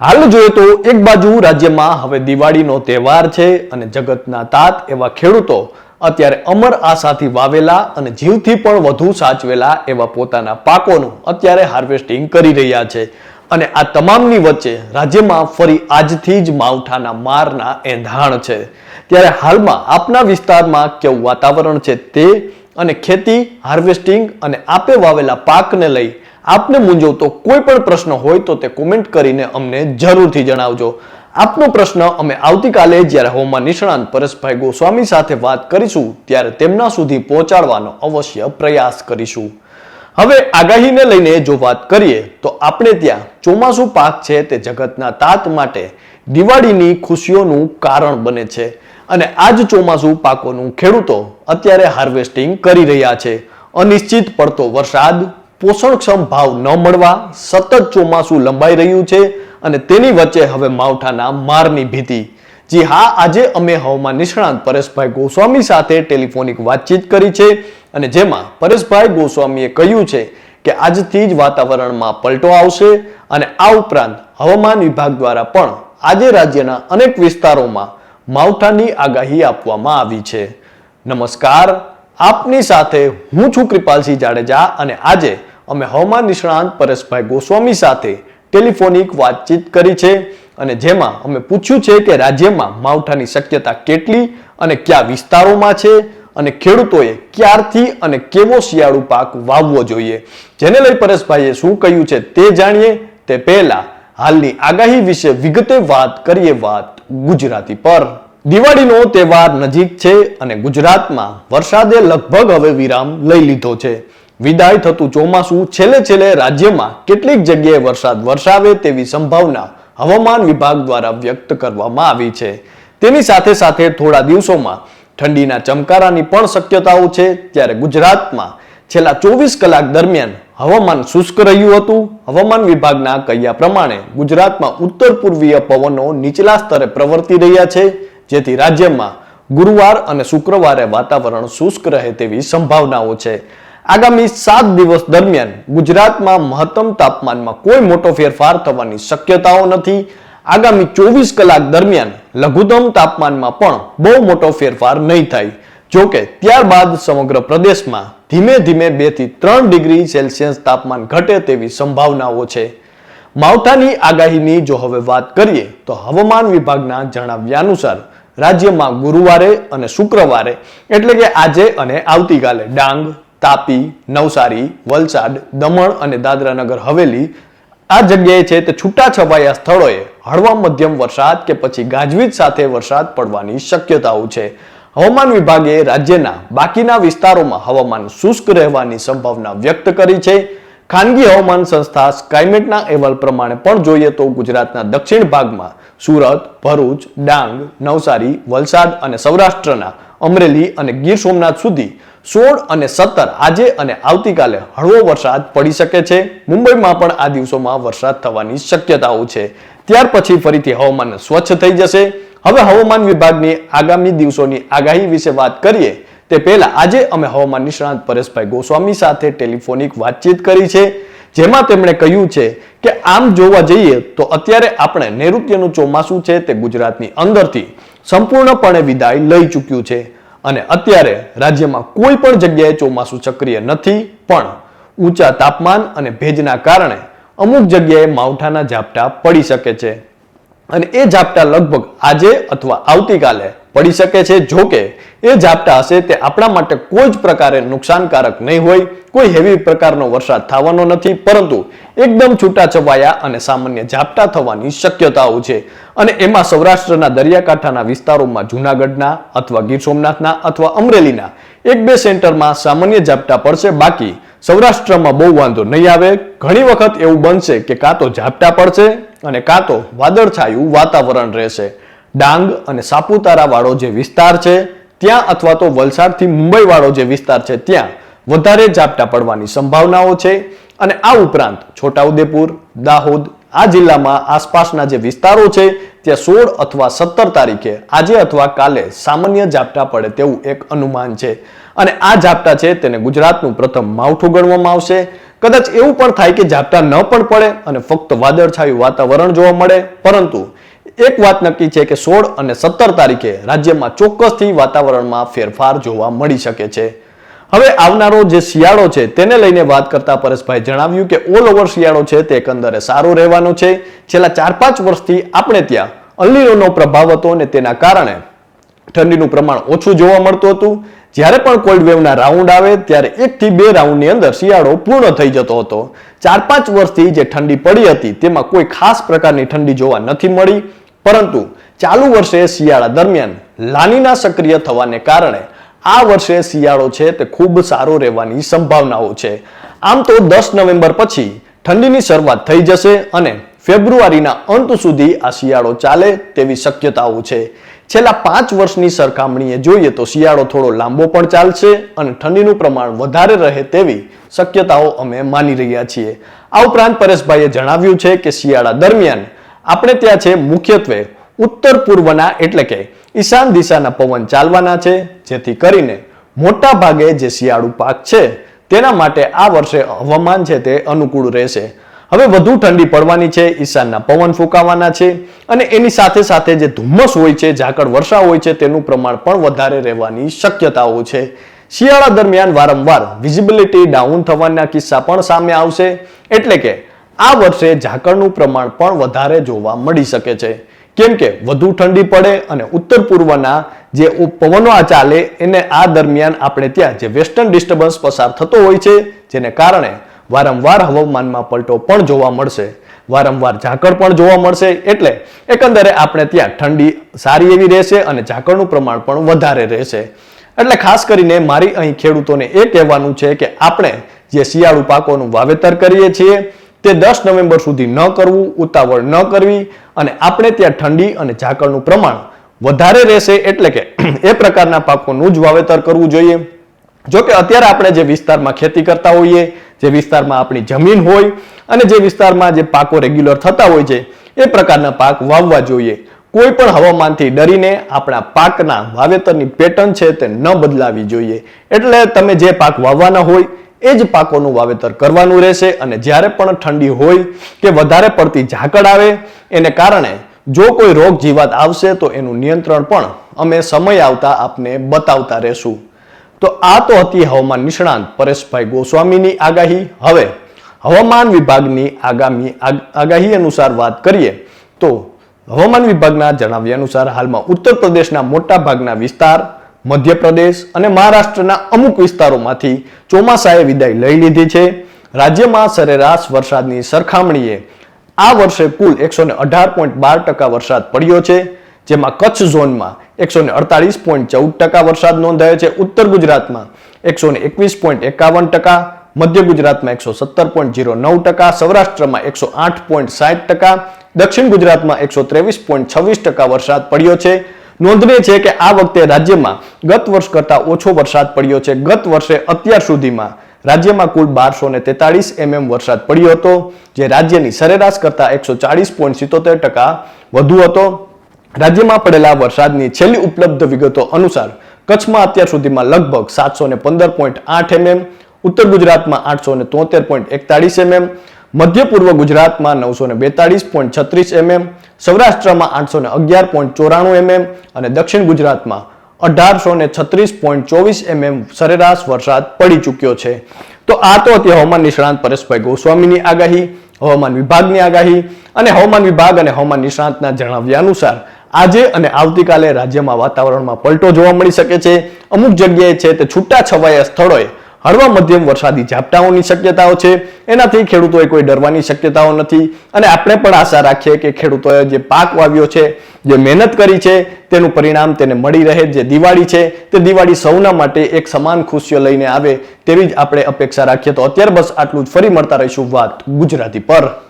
હાલ જોઈએ તો એક બાજુ રાજ્યમાં હવે દિવાળીનો તહેવાર છે અને જગતના તાત એવા ખેડૂતો અત્યારે અમર આશાથી વાવેલા અને જીવથી પણ વધુ સાચવેલા એવા પોતાના પાકોનું અત્યારે હાર્વેસ્ટિંગ કરી રહ્યા છે. અને આ તમામની વચ્ચે રાજ્યમાં ફરી આજથી જ માવઠાના મારના એંધાણ છે. ત્યારે હાલમાં આપના વિસ્તારમાં કેવું વાતાવરણ છે તે અને ખેતી, હાર્વેસ્ટિંગ અને આપે વાવેલા પાકને લઈ આપને મૂંઝવતો કોઈ પણ પ્રશ્ન હોય તો તે કોમેન્ટ કરીને અમને જરૂરથી જણાવજો. આપનો પ્રશ્ન અમે આવતીકાલે જ્યારે હોમમાં નિષ્ણાંત પરેશભાઈ ગોસ્વામી સાથે વાત કરીશું, ત્યારે તેમના સુધી પહોંચાડવાનો અવશ્ય પ્રયાસ કરીશું. હવે આગાહીને લઈને જો વાત કરીએ, તો આપણે ત્યાં ચોમાસું પાક છે તે જગતના તાત માટે દિવાળીની ખુશીઓનું કારણ બને છે. અને આ જ ચોમાસું પાકોનું ખેડૂતો અત્યારે હાર્વેસ્ટિંગ કરી રહ્યા છે. અનિશ્ચિત પડતો વરસાદ પોષણક્ષમ ભાવ ન મળવા સતત ચોમાસું લંબાઈ રહ્યું છે અને તેની વચ્ચે હવે માવઠાના મારની ભીતિ. જી હા, આજે અમે હવામાન નિષ્ણાંત પરેશભાઈ ગોસ્વામી સાથે ટેલિફોનિક વાતચીત કરી છે અને જેમાં પરેશભાઈ ગોસ્વામીએ કહ્યું છે કે આજથી જ વાતાવરણમાં પલટો આવશે અને આ ઉપરાંત હવામાન વિભાગ દ્વારા પણ આજે રાજ્યના અનેક વિસ્તારોમાં માવઠાની આગાહી આપવામાં આવી છે. નમસ્કાર, આપની સાથે હું છું કૃપાલસિંહ જાડેજા અને આજે અમે હવામાન નિષ્ણાંત પરેશભાઈ ગોસ્વામી સાથે ટેલિફોનિક વાતચીત કરી છે અને જેમાં અમે પૂછ્યું છે કે રાજ્યમાં માવઠાની શક્યતા કેટલી અને કયા વિસ્તારોમાં છે અને ખેડૂતોએ ક્યારથી અને કેવો શિયાળુ પાક વાવવો જોઈએ. જેને લઈ પરેશભાઈએ શું કહ્યું છે તે જાણીએ. તે પહેલા હાલની આગાહી વિશે વિગતે વાત કરીએ વાત ગુજરાતી પર. દિવાળીનો તહેવાર નજીક છે અને ગુજરાતમાં વરસાદે લગભગ હવે વિરામ લઈ લીધો છે. વિદાય થતું ચોમાસું છેલ્લે છેલ્લે રાજ્યમાં કેટલીક જગ્યાએ વરસાદ વરસાવે તેવી સંભાવના હવામાન વિભાગ દ્વારા વ્યક્ત કરવામાં આવી છે. તેની સાથે સાથે થોડા દિવસોમાં ઠંડીના ચમકારાની પણ શક્યતાઓ છે. ત્યારે ગુજરાતમાં છેલ્લા ચોવીસ કલાક દરમિયાન હવામાન શુષ્ક રહ્યું હતું. હવામાન વિભાગના કહ્યા પ્રમાણે ગુજરાતમાં ઉત્તર પૂર્વીય પવનો નીચલા સ્તરે પ્રવર્તી રહ્યા છે. જેથી રાજ્યમાં ગુરુવાર અને શુક્રવારે વાતાવરણ શુષ્ક રહે તેવી સંભાવનાઓ છે. આગામી સાત દિવસ દરમિયાન ગુજરાતમાં મહત્તમ તાપમાનમાં કોઈ મોટો ફેરફાર થવાની શક્યતાઓ નથી. આગામી ચોવીસ કલાક દરમિયાન લઘુત્તમ તાપમાનમાં પણ બહુ મોટો ફેરફાર નહીં થાય. જોકે ત્યારબાદ સમગ્ર પ્રદેશમાં ધીમે ધીમે બેથી ત્રણ ડિગ્રી સેલ્સિયસ તાપમાન ઘટે તેવી સંભાવનાઓ છે. માવઠાની આગાહીની જો હવે વાત કરીએ તો હવામાન વિભાગના જણાવ્યા અનુસાર રાજ્યમાં ગુરુવારે અને શુક્રવારે, એટલે કે આજે અને આવતીકાલે ડાંગ તાપી, નવસારી, વલસાડ, દમણ અને દાદરાનગર હવેલી આ જગ્યાએ છે તે છૂટાછવાયા સ્થળોએ હળવા મધ્યમ વરસાદ કે પછી ગાજવીજ સાથે વરસાદ પડવાની શક્યતાઓ છે. હવામાન વિભાગે રાજ્યના બાકીના વિસ્તારોમાં હવામાન શુષ્ક રહેવાની સંભાવના વ્યક્ત કરી છે. ખાનગી હવામાન સંસ્થા સ્કાયમેટના અહેવાલ પ્રમાણે પણ જોઈએ તો ગુજરાતના દક્ષિણ ભાગમાં સુરત, ભરૂચ, ડાંગ, નવસારી, વલસાડ અને સૌરાષ્ટ્રના અમરેલી અને ગીર સોમનાથ સુધી સોળ અને સત્તર આજે અને આવતીકાલે હળવો વરસાદ પડી શકે છે. મુંબઈમાં પણ આ દિવસોમાં વરસાદ થવાની શક્યતાઓ છે. ત્યાર પછી ફરીથી હવામાન સ્વચ્છ થઈ જશે. હવે હવામાન વિભાગની આગામી દિવસોની આગાહી વિશે વાત કરીએ, તે પહેલા આજે અમે હવામાન નિષ્ણાંત પરેશભાઈ ગોસ્વામી સાથે ટેલિફોનિક વાતચીત કરી છે, જેમાં તેમણે કહ્યું છે કે આમ જોવા જઈએ તો અત્યારે આપણે નૈઋત્યનું ચોમાસું છે તે ગુજરાતની અંદરથી સંપૂર્ણપણે વિદાય લઈ ચૂક્યું છે. અને અત્યારે રાજ્યમાં કોઈ પણ જગ્યાએ ચોમાસું સક્રિય નથી, પણ ઊંચા તાપમાન અને ભેજના કારણે અમુક જગ્યાએ માવઠાના ઝાપટા પડી શકે છે. અને એ ઝાપટા લગભગ આજે અથવા આવતીકાલે પડી શકે છે. જો કે, એ ઝાપટા હશે તે આપણા માટે કોઈ જ પ્રકારે નુકસાનકારક નહીં હોય. કોઈ હેવી પ્રકારનો વરસાદ થવાનો નથી. પરંતુ એકદમ છૂટાછવાયા અને સામાન્ય ઝાપટા થવાની શક્યતાઓ છે. અને એમાં સૌરાષ્ટ્રના દરિયાકાંઠાના વિસ્તારોમાં જૂનાગઢના અથવા ગીર સોમનાથના અથવા અમરેલીના એક બે સેન્ટરમાં સામાન્ય ઝાપટા પડશે. બાકી સૌરાષ્ટ્રમાં બહુ વાંધો નહીં આવે. ઘણી વખત એવું બનશે કે કાં તો ઝાપટા પડશે અને કાં તો વાદળછાયું વાતાવરણ રહેશે. ડાંગ અને સાપુતારા વાળો જે વિસ્તાર છે, ત્યાં અથવા તો વલસાડથી મુંબઈ વાળો જે વિસ્તાર છે, ત્યાં વધારે ઝાપટા પડવાની સંભાવનાઓ છે અને આ ઉપરાંત છોટાઉદેપુર, દાહોદ, આ જિલ્લામાં આસપાસના જે વિસ્તારો છે, ત્યાં સોળ અથવા સત્તર તારીખે, આજે અથવા કાલે સામાન્ય ઝાપટા પડે તેવું એક અનુમાન છે. અને આ ઝાપટા છે તેને ગુજરાતનું પ્રથમ માવઠું ગણવામાં આવશે. કદાચ એવું પણ થાય કે ઝાપટા ન પણ પડે અને ફક્ત વાદળછાયું વાતાવરણ જોવા મળે, પરંતુ એક વાત નક્કી છે કે સોળ અને સત્તર તારીખે રાજ્યમાં ચોક્કસથી વાતાવરણમાં ફેરફાર જોવા મળી શકે છે. હવે આવનારો જે શિયાળો છે તેને લઈને વાત કરતા પરેશભાઈ જણાવ્યું કે ઓલ ઓવર શિયાળો છે તે એકંદરે સારો રહેવાનો છે. છેલ્લા ચાર પાંચ વર્ષથી આપણે ત્યાં અલ્લીઓનો પ્રભાવ હતો અને તેના કારણે ઠંડીનું પ્રમાણ ઓછું જોવા મળતું હતું. જ્યારે પણ કોલ્ડ વેવના રાઉન્ડ આવે ત્યારે એકથી બે રાઉન્ડની અંદર શિયાળો પૂર્ણ થઈ જતો હતો. ચાર પાંચ વર્ષથી જે ઠંડી પડી હતી તેમાં કોઈ ખાસ પ્રકારની ઠંડી જોવા નથી મળી. પરંતુ ચાલુ વર્ષે શિયાળા દરમિયાન લાનીના સક્રિય થવાને કારણે આ વર્ષે શિયાળો છે તે ખૂબ સારો રહેવાની સંભાવનાઓ છે. આમ તો દસ નવેમ્બર પછી ઠંડીની શરૂઆત થઈ જશે અને ફેબ્રુઆરીના અંત સુધી આ શિયાળો ચાલે તેવી શક્યતાઓ છે. છેલ્લા પાંચ વર્ષની સરખામણીએ જોઈએ તો શિયાળો થોડો લાંબો પણ ચાલશે અને ઠંડીનું પ્રમાણ વધારે રહે તેવી શક્યતાઓ અમે માની રહ્યા છીએ. આ ઉપરાંત પરેશભાઈએ જણાવ્યું છે કે શિયાળા દરમિયાન આપણે ત્યાં છે મુખ્યત્વે ઉત્તર પૂર્વના એટલે કે ઈશાન દિશાના પવન ચાલવાના છે, જેથી કરીને મોટા ભાગે જે શિયાળુ પાક છે, તેના માટે આ વર્ષે હવામાન છે તે અનુકૂળ રહેશે. હવે વધુ ઠંડી પડવાની છે, ઈશાનના પવન ફૂંકાવાના છે, અને એની સાથે સાથે જે ધુમ્મસ હોય છે, ઝાકળ વર્ષા હોય છે, તેનું પ્રમાણ પણ વધારે રહેવાની શક્યતાઓ છે. શિયાળા દરમિયાન વારંવાર વિઝિબિલિટી ડાઉન થવાના કિસ્સા પણ સામે આવશે, એટલે કે આ વર્ષે ઝાકળનું પ્રમાણ પણ વધારે જોવા મળી શકે છે. કેમ કે વધુ ઠંડી પડે અને ઉત્તર પૂર્વના જે પવનો આ ચાલે, એને આ દરમિયાન આપણે ત્યાં જે વેસ્ટર્ન ડિસ્ટર્બન્સ પસાર થતો હોય છે, જેને કારણે વારંવાર હવામાનમાં પલટો પણ જોવા મળશે. વારંવાર ઝાકળ પણ જોવા મળશે, એટલે એકંદરે આપણે ત્યાં ઠંડી સારી એવી રહેશે અને ઝાકળનું પ્રમાણ પણ વધારે રહેશે. એટલે ખાસ કરીને મારી અહીં ખેડૂતોને એ કહેવાનું છે કે આપણે જે શિયાળુ પાકોનું વાવેતર કરીએ છીએ તે દસ નવેમ્બર સુધી ન કરવું, ઉતાવળ ન કરવી અને આપણે ત્યાં ઠંડી અને ઝાકળનું પ્રમાણ વધારે રહેશે એટલે કે એ પ્રકારના પાકોનું જ વાવેતર કરવું જોઈએ. જો કે અત્યારે આપણે જે વિસ્તારમાં ખેતી કરતા હોઈએ, જે વિસ્તારમાં આપણી જમીન હોય અને જે વિસ્તારમાં જે પાકો રેગ્યુલર થતા હોય છે, એ પ્રકારના પાક વાવવા જોઈએ. કોઈ પણ હવામાનથી ડરીને આપણા પાકના વાવેતરની પેટર્ન છે તે ન બદલાવી જોઈએ. એટલે તમે જે પાક વાવવાના હોય એ જ પાકોનું વાવેતર કરવાનું રહેશે અને જ્યારે પણ ઠંડી હોય કે વધારે પડતી ઝાકળ આવે, એને કારણે જો કોઈ રોગ જીવાત આવશે તો એનું નિયંત્રણ પણ અમે સમય આવતા આપને બતાવતા રહેશું. તો આ તો હતી હવામાન નિષ્ણાંત પરેશભાઈ ગોસ્વામીની આગાહી. હવે હવામાન વિભાગની આગામી આગ- આગાહી અનુસાર વાત કરીએ તો હવામાન વિભાગના જણાવ્યા અનુસાર હાલમાં ઉત્તર પ્રદેશના મોટા ભાગના વિસ્તાર મધ્યપ્રદેશ અને મહારાષ્ટ્રના અમુક વિસ્તારોમાંથી ચોમાસાએ વિદાય લઈ લીધી છે. રાજ્યમાં સરેરાશ વરસાદની સરખામણીએ આ વર્ષે કુલ એકસો અઢાર પોઈન્ટ બાર ટકા વરસાદ પડ્યો છે, જેમાં કચ્છ ઝોનમાં એકસો ને અડતાલીસ પોઈન્ટ ચૌદ ટકા વરસાદ નોંધાયો છે, ઉત્તર ગુજરાતમાં એકસો એકવીસ પોઈન્ટ એકાવન ટકા, મધ્ય ગુજરાતમાં એકસો સત્તર પોઈન્ટ જીરો નવ ટકા, સૌરાષ્ટ્રમાં એકસો આઠ પોઈન્ટ સાઠ ટકા, દક્ષિણ ગુજરાતમાં એકસો ત્રેવીસ પોઈન્ટ છવ્વીસ ટકા વરસાદ પડ્યો છે. નોંધનીય છે કે આ વખતે રાજ્યમાં ગત વર્ષ કરતા ઓછો વરસાદ પડ્યો છે. ગત વર્ષે અત્યાર સુધીમાં રાજ્યમાં કુલ બારસો ને તેતાળીસ એમએમ વરસાદ પડ્યો હતો, જે રાજ્યની સરેરાશ કરતા એકસો ચાળીસ પોઈન્ટ સિત્તોતેર ટકા વધુ હતો. રાજ્યમાં પડેલા વરસાદની છેલ્લી ઉપલબ્ધ વિગતો અનુસાર કચ્છમાં અત્યાર સુધીમાં લગભગ સાતસો ને પંદર પોઈન્ટ આઠ એમએમ, ઉત્તર ગુજરાતમાં આઠસો ને તોતેર પોઈન્ટ એકતાળીસ એમએમ, મધ્ય પૂર્વ ગુજરાતમાં નવસો ને બેતાળીસ પોઈન્ટ છત્રીસ એમએમ સૌરાષ્ટ્રમાં આઠસો ને અગિયાર પોઈન્ટ ચોરાણું એમએમ અને દક્ષિણ ગુજરાતમાં અઢારસો ને છત્રીસ પોઈન્ટ ચોવીસ એમએમ સરેરાશ વરસાદ પડી ચૂક્યો છે. તો આ તો હતી હવામાન નિષ્ણાંત પરેશભાઈ ગોસ્વામીની આગાહી, હવામાન વિભાગની આગાહી અને હવામાન વિભાગ અને હવામાન નિષ્ણાંતના જણાવ્યા અનુસાર આજે અને આવતીકાલે રાજ્યમાં વાતાવરણમાં પલટો જોવા મળી શકે છે. અમુક જગ્યાએ છે તે છૂટા છવાયા સ્થળોએ હળવા મધ્યમ વરસાદી ઝાપટાઓની શક્યતાઓ છે. એનાથી ખેડૂતોએ કોઈ ડરવાની શક્યતાઓ નથી અને આપણે પણ આશા રાખીએ કે ખેડૂતોએ જે પાક વાવ્યો છે, જે મહેનત કરી છે, તેનું પરિણામ તેને મળી રહે. જે દિવાળી છે, તે દિવાળી સૌના માટે એક સમાન ખુશીઓ લઈને આવે તેવી જ આપણે અપેક્ષા રાખીએ. તો અત્યારે બસ આટલું જ. ફરી મળતા રહીશું વાત ગુજરાતી પર.